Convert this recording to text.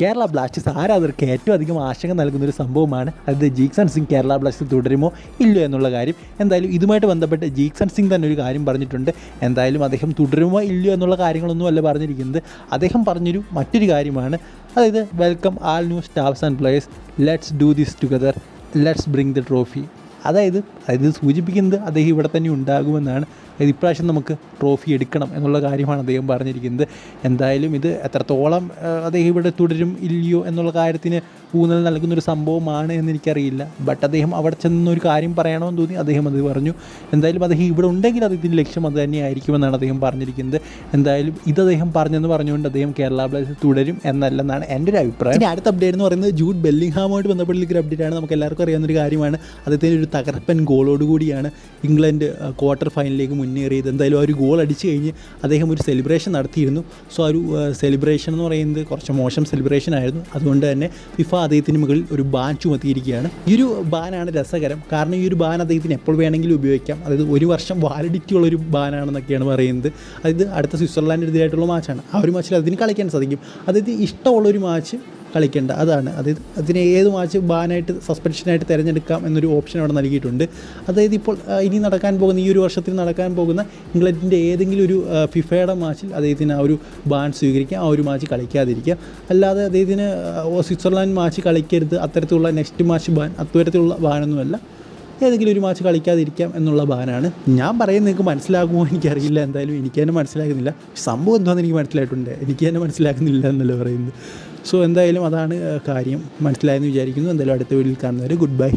Kerala Blasters ആരാധകർക്ക് ഏറ്റവും അധികം ആശങ്ക നൽകുന്ന ഒരു സംഭവമാണ് അതായത് ജീക്സൺ സിംഗ് കേരള ബ്ലാസ്റ്റേഴ്സ് തുടരുമോ ഇല്ലയോ എന്നുള്ള കാര്യം. എന്തായാലും ഇതുമായിട്ട് ബന്ധപ്പെട്ട് ജീക്സൺ സിംഗ് തന്നെ ഒരു കാര്യം പറഞ്ഞിട്ടുണ്ട്. എന്തായാലും അദ്ദേഹം തുടരുമോ ഇല്ലയോ എന്നുള്ള കാര്യങ്ങളൊന്നും അല്ല പറഞ്ഞിരിക്കുന്നത്. അദ്ദേഹം പറഞ്ഞൊരു മറ്റൊരു കാര്യമാണ്. അതായത് welcome all new staffs and players. Let's do this together. Let's bring the trophy. അതായത് അതായത് സൂചിപ്പിക്കുന്നത് അദ്ദേഹം ഇവിടെ തന്നെ ഉണ്ടാകുമെന്നാണ്. അതായത് ഇപ്രാവശ്യം നമുക്ക് ട്രോഫി എടുക്കണം എന്നുള്ള കാര്യമാണ് അദ്ദേഹം പറഞ്ഞിരിക്കുന്നത്. എന്തായാലും ഇത് എത്രത്തോളം അദ്ദേഹം ഇവിടെ തുടരും ഇല്ലയോ എന്നുള്ള കാര്യത്തിന് ഊന്നൽ നൽകുന്നൊരു സംഭവമാണ് എന്ന് എനിക്കറിയില്ല ബട്ട് അദ്ദേഹം അവിടെ ചെന്നൊരു കാര്യം പറയണമെന്ന് തോന്നി അദ്ദേഹം അത് പറഞ്ഞു. എന്തായാലും അദ്ദേഹം ഇവിടെ ഉണ്ടെങ്കിൽ അദ്ദേഹത്തിന്റെ ലക്ഷ്യം അത് തന്നെയായിരിക്കുമെന്നാണ് അദ്ദേഹം പറഞ്ഞിരിക്കുന്നത്. എന്തായാലും ഇത് അദ്ദേഹം പറഞ്ഞെന്ന് പറഞ്ഞുകൊണ്ട് അദ്ദേഹം കേരള ബ്ലാസ്റ്റേഴ്സ് തുടരും എന്നല്ലെന്നാണ് എന്റെ ഒരു അഭിപ്രായം. അടുത്ത അപ്ഡേറ്റ് എന്ന് പറയുന്നത് ജൂഡ് ബെല്ലിംഗ്ഹാമുമായിട്ട് ബന്ധപ്പെട്ടുള്ള ഒരു അപ്ഡേറ്റ് ആണ്. നമുക്ക് എല്ലാവർക്കും അറിയാവുന്ന ഒരു കാര്യമാണ്. അദ്ദേഹത്തിന്റെ ഒരു തകർപ്പൻ ഗോളോടുകൂടിയാണ് ഇംഗ്ലണ്ട് ക്വാർട്ടർ ഫൈനലിലേക്ക് മുന്നേറിയത്. എന്തായാലും ആ ഒരു ഗോൾ അടിച്ചു കഴിഞ്ഞ് അദ്ദേഹം ഒരു സെലിബ്രേഷൻ നടത്തിയിരുന്നു. സോ ആ ഒരു സെലിബ്രേഷൻ എന്ന് പറയുന്നത് കുറച്ച് മോശം സെലിബ്രേഷൻ ആയിരുന്നു. അതുകൊണ്ട് തന്നെ ഫിഫ അദ്ദേഹത്തിന് മുകളിൽ ഒരു ബാൻ ചുമത്തിയിരിക്കുകയാണ്. ഈ ഒരു ബാനാണ് രസകരം. കാരണം ഈ ഒരു ബാൻ അദ്ദേഹത്തിന് എപ്പോൾ വേണമെങ്കിലും ഉപയോഗിക്കാം. അതായത് ഒരു വർഷം വാലിഡിറ്റി ഉള്ള ഒരു ബാനാണെന്നൊക്കെയാണ് പറയുന്നത്. അതായത് അടുത്ത സ്വിറ്റ്സർലാൻഡിനെതിരായിട്ടുള്ള മാച്ചാണ് ആ ഒരു മാച്ചിൽ അതിന് കളിക്കാൻ സാധിക്കും. അതായത് ഇഷ്ടമുള്ളൊരു മാച്ച് കളിക്കേണ്ട. അതാണ്. അതായത് അതിന് ഏത് മാച്ച് ബാനായിട്ട് സസ്പെൻഷനായിട്ട് തിരഞ്ഞെടുക്കാം എന്നൊരു ഓപ്ഷൻ അവിടെ നൽകിയിട്ടുണ്ട്. അതായത് ഇപ്പോൾ ഇനി നടക്കാൻ പോകുന്ന ഈ ഒരു വർഷത്തിൽ നടക്കാൻ പോകുന്ന ഇംഗ്ലണ്ടിന്റെ ഏതെങ്കിലും ഒരു ഫിഫയുടെ മാച്ചിൽ അദ്ദേഹത്തിന് ആ ഒരു ബാൻ സ്വീകരിക്കാം. ആ ഒരു മാച്ച് കളിക്കാതിരിക്കാം അല്ലാതെ അദ്ദേഹത്തിന് സ്വിറ്റ്സർലാൻഡ് മാച്ച് കളിക്കരുത്. അത്തരത്തിലുള്ള നെക്സ്റ്റ് മാച്ച് ബാൻ അത്തരത്തിലുള്ള ബാനൊന്നുമല്ല. ഏതെങ്കിലും ഒരു മാച്ച് കളിക്കാതിരിക്കാം എന്നുള്ള ബാനാണ് ഞാൻ പറയുന്നത് നിങ്ങൾക്ക് മനസ്സിലാകുമോ എനിക്കറിയില്ല. എന്തായാലും എനിക്ക് തന്നെ മനസ്സിലാകുന്നില്ല. സംഭവം എന്താണെന്ന് എനിക്ക് മനസ്സിലായിട്ടുണ്ട്. എനിക്ക് തന്നെ മനസ്സിലാകുന്നില്ല എന്നല്ലേ പറയുന്നത്. സോ എന്തായാലും അതാണ് കാര്യം മനസ്സിലായെന്ന് വിചാരിക്കുന്നു. എന്തായാലും അടുത്ത വീട്ടിൽ കാണുന്നവർ ഗുഡ് ബൈ